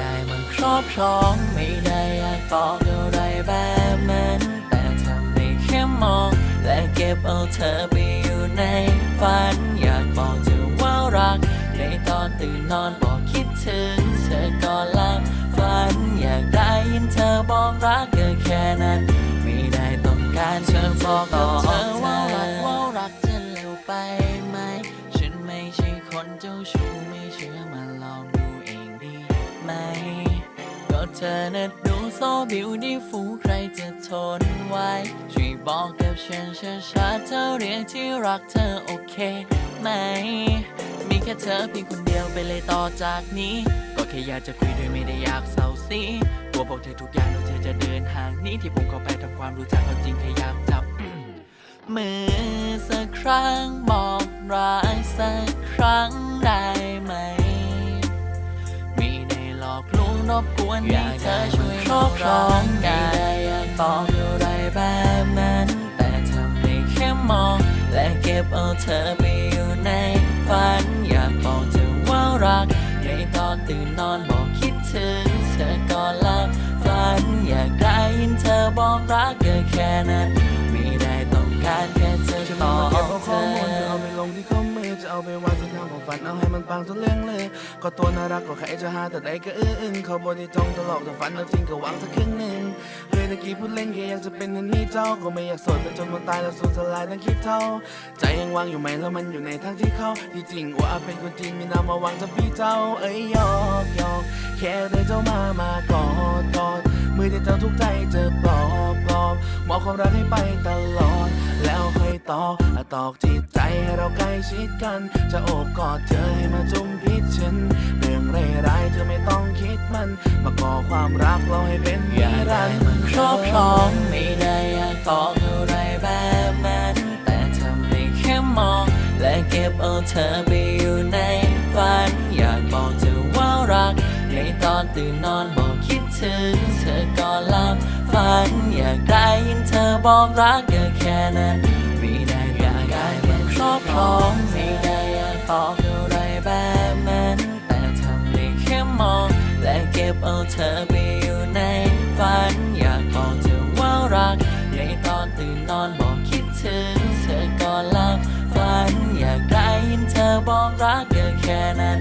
ได้มันครอบครองไม่ได้อยากบอกอะไรแบบนั้นแต่ทำได้แค่มอง และเก็บเอาเธอไปอยู่ในฝัน อยากบอกเธอว่ารัก ในตอนตื่นนอนบอกคิดถึง เธอก็หลับฝัน อยากได้ยินเธอบอกรักก็แค่นั้น ไม่ได้ต้องการเธอบอกกับเธอว่ารักว่ารักจะเร็วไปไหม ฉันไม่ใช่คนเจ้าชู้ ธอน่ะดูโซบิวดีฟูใครจะทนไหวช่วยบอกกับฉันช้าๆเธอเรียกที่รักเธอโอเคไหม มีแค่เธอเพียงคนเดียวไปเลยต่อจากนี้ ก็แค่อยากจะคุยโดยไม่ได้อยากเศร้าซีกลัวบอกเธอทุกอย่างแล้วเธอจะเดินห่างนี้ที่ผมเข้าไปทำความรู้จักเขาจริงแค่อยากจับมือสักครั้งบอกรักสักครั้งได้ บกวนให้เธอช่วยครอบครองได้อยากบอกอะไรแบบนั้น แต่ทำได้แค่มอง และเก็บเอาเธอไปอยู่ในฝัน อยากบอกเธอว่ารัก ในตอนตื่นนอนบอกคิดถึง เธอก็หลับฝัน อยากได้ยินเธอบอกรักก็แค่นั้น ไม่ได้ต้องการแค่เธอตมาอเก็บบเอาเธออมูลจะเอา ไปลงที่ข้อมือจะเอาไปวางที่ทางของฝันเอาให้มันปังทุกเรื่องเลย ก็ตัวน่ารักก็ใครจะหาแต่ใดก็อื้ออึงเขาบอดี้จงตลอกแต่ฝันเอาจริงก็หวังสักครึ่งหนึ่งเฮ้ยตะกี้พูดเล่นแค่อยากจะเป็นอันนี้เจ้าก็ไม่อยากสดไปจนวันตายแล้วสูญสลายทั้งคิดเท่า ใจยังวางอยู่ไหมแล้วมันอยู่ในทางที่เขาที่จริงว่าเป็นคนจริงมีนามมาวางจะพี่เจ้าเอ้ยยอกยอกแค่ได้เจ้ามามากอดกอดมือที่เจ้าทุกใจเจอปลอบปลอบมอบความรักให้ไปตลอดแล้วค่อย ตอกตอกจิตใจให้เราใกล้ชิดกัน จะโอบกอดเธอให้มาจุมพิษฉันเรื่องเร่ร้ายเธอไม่ต้องคิดมัน มาก่อความรักเราให้เป็นนิอยากรัได้นดร์มันครอบครองไม่ได้อยากอกอะไรแบบนั้นแต่ทำได้แค่มอง และเก็บเอาเธอไปอยู่ในฝัน อยากบอกเธอว่ารัก ในตอนตื่นนอนบอกคิดถึง เธอก็หลับฝันอยากได้ยินเธอบอกรักก็แค่นั้น อบครองไม่ได้อยากบอกอะไรแบบนั้น แต่ทำได้แค่มอง และเก็บเอาเธอไปอยู่ในฝัน อยากบอกเธอว่ารักในตอนตื่นนอนบอกคิดถึง เธอก็หลับฝัน อยากได้ยินเธอบอกรักก็แค่นั้น